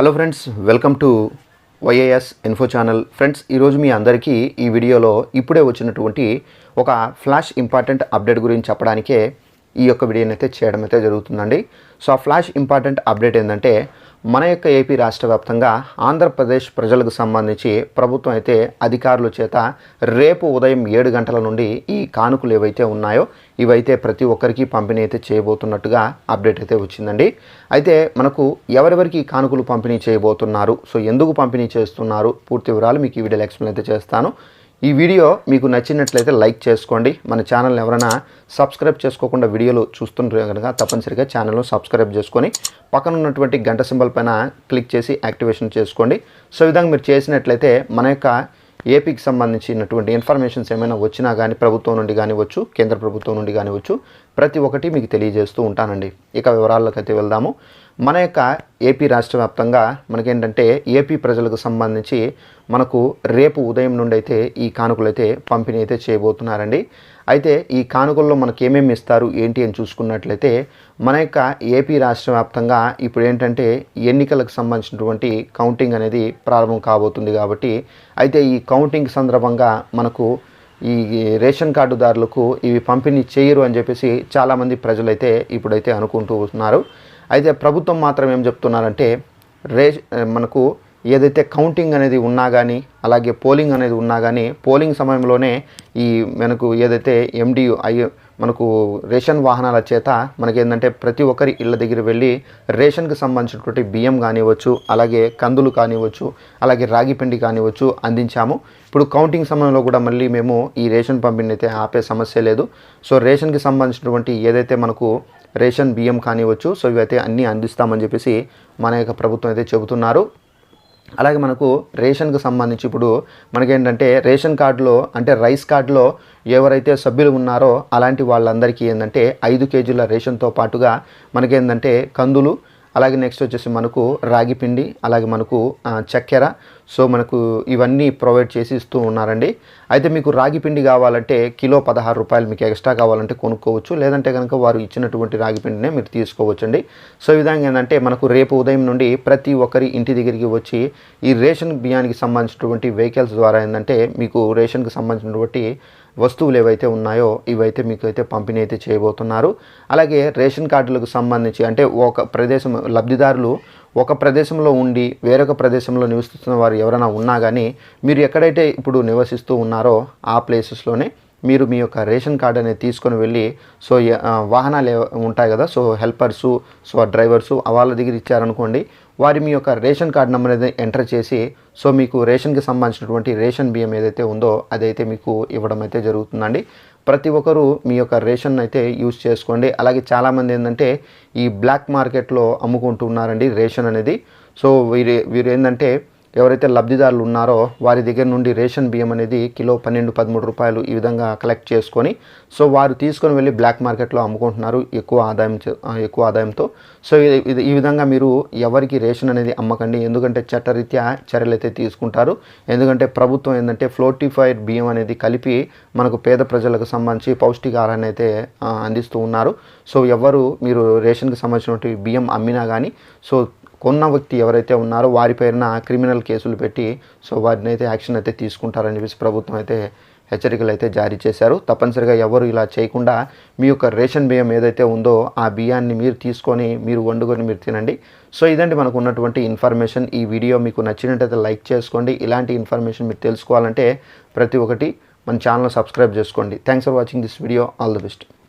Hello friends welcome to Y A S info channel friends ఈరోజు మీ అందరికీ ఈ వీడియోలో ఇప్పుడే వచ్చినటువంటి ఒక ఫ్లాష్ ఇంపార్టెంట్ అప్డేట్ గురించి చెప్పడానికే ఈ యొక్క వీడియోని అయితే చేయడం అయితే జరుగుతుందండి. సో ఆ ఫ్లాష్ ఇంపార్టెంట్ అప్డేట్ ఏంటంటే మన యొక్క ఏపీ రాష్ట్ర వ్యాప్తంగా ఆంధ్రప్రదేశ్ ప్రజలకు సంబంధించి ప్రభుత్వం అయితే అధికారుల చేత రేపు ఉదయం ఏడు గంటల నుండి ఈ కానుకలు ఏవైతే ఉన్నాయో ఇవైతే ప్రతి ఒక్కరికి పంపిణీ అయితే చేయబోతున్నట్టుగా అప్డేట్ అయితే వచ్చిందండి. అయితే మనకు ఎవరెవరికి ఈ కానుకలు పంపిణీ చేయబోతున్నారు? సో ఎందుకు పంపిణీ చేస్తున్నారు? పూర్తి వివరాలు మీకు ఈ వీడియోలో ఎక్స్ప్లెయిన్ అయితే చేస్తాను. ఈ వీడియో మీకు నచ్చినట్లయితే లైక్ చేసుకోండి. మన ఛానల్ని ఎవరైనా సబ్స్క్రైబ్ చేసుకోకుండా వీడియోలు చూస్తుంటే కనుక తప్పనిసరిగా ఛానల్ను సబ్స్క్రైబ్ చేసుకొని పక్కన ఉన్నటువంటి గంట సింబల్ పైన క్లిక్ చేసి యాక్టివేషన్ చేసుకోండి. సో విధంగా మీరు చేసినట్లయితే మన యొక్క ఏపీకి సంబంధించినటువంటి ఇన్ఫర్మేషన్స్ ఏమైనా వచ్చినా కానీ ప్రభుత్వం నుండి కానివచ్చు కేంద్ర ప్రభుత్వం నుండి కానివచ్చు ప్రతి ఒక్కటి మీకు తెలియజేస్తూ ఉంటానండి. ఇక వివరాల్లోకి వెళ్దాము. మన యొక్క ఏపీ రాష్ట్ర వ్యాప్తంగా మనకేంటంటే ఏపీ ప్రజలకు సంబంధించి మనకు రేపు ఉదయం నుండి అయితే ఈ కానుకలు అయితే పంపిణీ అయితే చేయబోతున్నారండి. అయితే ఈ కానుకల్లో మనకి ఏమేమి ఇస్తారు ఏంటి అని చూసుకున్నట్లయితే మన యొక్క ఏపీ రాష్ట్ర వ్యాప్తంగా ఇప్పుడు ఏంటంటే ఎన్నికలకు సంబంధించినటువంటి కౌంటింగ్ అనేది ప్రారంభం కాబోతుంది కాబట్టి అయితే ఈ కౌంటింగ్ సందర్భంగా మనకు ఈ రేషన్ కార్డుదారులకు ఇవి పంపిణీ చేయరు అని చెప్పేసి చాలామంది ప్రజలైతే ఇప్పుడైతే అనుకుంటూ ఉన్నారు. అయితే ప్రభుత్వం మాత్రం ఏం చెప్తున్నారంటే రే మనకు ఏదైతే కౌంటింగ్ అనేది ఉన్నా కానీ అలాగే పోలింగ్ అనేది ఉన్నా కానీ పోలింగ్ సమయంలోనే ఈ మనకు ఏదైతే ఎండి ఐ మనకు రేషన్ వాహనాల చేత మనకేంటంటే ప్రతి ఒక్కరి ఇళ్ళ దగ్గర వెళ్ళి రేషన్కి సంబంధించినటువంటి బియ్యం కానివ్వచ్చు అలాగే కందులు కానివ్వచ్చు అలాగే రాగి పిండి కానివ్వచ్చు అందించాము. ఇప్పుడు కౌంటింగ్ సమయంలో కూడా మళ్ళీ మేము ఈ రేషన్ పంపిణీ అయితే ఆపే సమస్య లేదు. సో రేషన్కి సంబంధించినటువంటి ఏదైతే మనకు రేషన్ బియ్యం కానివ్వచ్చు సో ఇవైతే అన్నీ అందిస్తామని చెప్పేసి మన యొక్క ప్రభుత్వం అయితే చెబుతున్నారు. అలాగే మనకు రేషన్కు సంబంధించి ఇప్పుడు మనకేంటంటే రేషన్ కార్డులో అంటే రైస్ కార్డులో ఎవరైతే సభ్యులు ఉన్నారో అలాంటి వాళ్ళందరికీ ఏంటంటే ఐదు కేజీల రేషన్తో పాటుగా మనకేంటంటే కందులు అలాగే నెక్స్ట్ వచ్చేసి మనకు రాగి పిండి అలాగే మనకు చక్కెర. సో మనకు ఇవన్నీ ప్రొవైడ్ చేసి ఇస్తూ ఉన్నారండి. అయితే మీకు రాగి పిండి కావాలంటే కిలో పదహారు రూపాయలు మీకు ఎక్స్ట్రా కావాలంటే కొనుక్కోవచ్చు. లేదంటే కనుక వారు ఇచ్చినటువంటి రాగి పిండినే మీరు తీసుకోవచ్చండి. సో ఈ విధంగా ఏంటంటే మనకు రేపు ఉదయం నుండి ప్రతి ఒక్కరి ఇంటి దగ్గరికి వచ్చి ఈ రేషన్ బియ్యానికి సంబంధించినటువంటి వెహికల్స్ ద్వారా ఏంటంటే మీకు రేషన్కి సంబంధించినటువంటి వస్తువులు ఏవైతే ఉన్నాయో ఇవైతే మీకు అయితే పంపిణీ అయితే చేయబోతున్నారు. అలాగే రేషన్ కార్డులకు సంబంధించి అంటే ఒక ప్రదేశం లబ్ధిదారులు ఒక ప్రదేశంలో ఉండి వేరొక ప్రదేశంలో నివసిస్తున్న వారు ఎవరైనా ఉన్నా కానీ మీరు ఎక్కడైతే ఇప్పుడు నివసిస్తూ ఉన్నారో ఆ ప్లేసెస్లోనే మీరు మీ యొక్క రేషన్ కార్డ్ అనేది తీసుకొని వెళ్ళి సో వాహనాలు ఉంటాయి కదా సో హెల్పర్సు సో డ్రైవర్సు వాళ్ళ దగ్గర ఇచ్చారనుకోండి వారి మీ యొక్క రేషన్ కార్డ్ నెంబర్ అనేది ఎంటర్ చేసి సో మీకు రేషన్కి సంబంధించినటువంటి రేషన్ బియ్యం ఏదైతే ఉందో అదైతే మీకు ఇవ్వడం అయితే జరుగుతుందండి. ప్రతి ఒక్కరూ మీ యొక్క రేషన్ అయితే యూజ్ చేసుకోండి. అలాగే చాలామంది ఏంటంటే ఈ బ్లాక్ మార్కెట్లో అమ్ముకుంటున్నారండి రేషన్ అనేది. సో వీరు వీరు ఏంటంటే ఎవరైతే లబ్ధిదారులు ఉన్నారో వారి దగ్గర నుండి రేషన్ బియ్యం అనేది కిలో పన్నెండు పదమూడు రూపాయలు ఈ విధంగా కలెక్ట్ చేసుకొని సో వారు తీసుకొని వెళ్ళి బ్లాక్ మార్కెట్లో అమ్ముకుంటున్నారు ఎక్కువ ఆదాయం చే- ఎక్కువ ఆదాయంతో. సో ఇది- ఈ విధంగా మీరు ఎవరికి రేషన్ అనేది అమ్మకండి ఎందుకంటే చట్టరీత్యా చర్యలు అయితే తీసుకుంటారు. ఎందుకంటే ప్రభుత్వం ఏంటంటే ఫ్లోటిఫైడ్ బియ్యం అనేది కలిపి మనకు పేద ప్రజలకు సంబంధించి పౌష్టికాహారాన్ని అయితే అందిస్తూ ఉన్నారు. సో ఎవరు మీరు రేషన్కి సంబంధించినటువంటి బియ్యం అమ్మినా కానీ సో కొన్న వ్యక్తి ఎవరైతే ఉన్నారో వారి పేరున క్రిమినల్ కేసులు పెట్టి సో వారిని అయితే యాక్షన్ అయితే తీసుకుంటారని చెప్పేసి ప్రభుత్వం అయితే హెచ్చరికలు అయితే జారీ చేశారు. తప్పనిసరిగా ఎవరు ఇలా చేయకుండా మీ యొక్క రేషన్ బియ్యం ఏదైతే ఉందో ఆ బియ్యాన్ని మీరు తీసుకొని మీరు వండుకొని మీరు తినండి. సో ఇదండి మనకు ఉన్నటువంటి ఇన్ఫర్మేషన్. ఈ వీడియో మీకు నచ్చినట్టయితే లైక్ చేసుకోండి. ఇలాంటి ఇన్ఫర్మేషన్ మీరు తెలుసుకోవాలంటే ప్రతి ఒక్కటి మన ఛానల్ సబ్స్క్రైబ్ చేసుకోండి. Thanks for watching this video all the best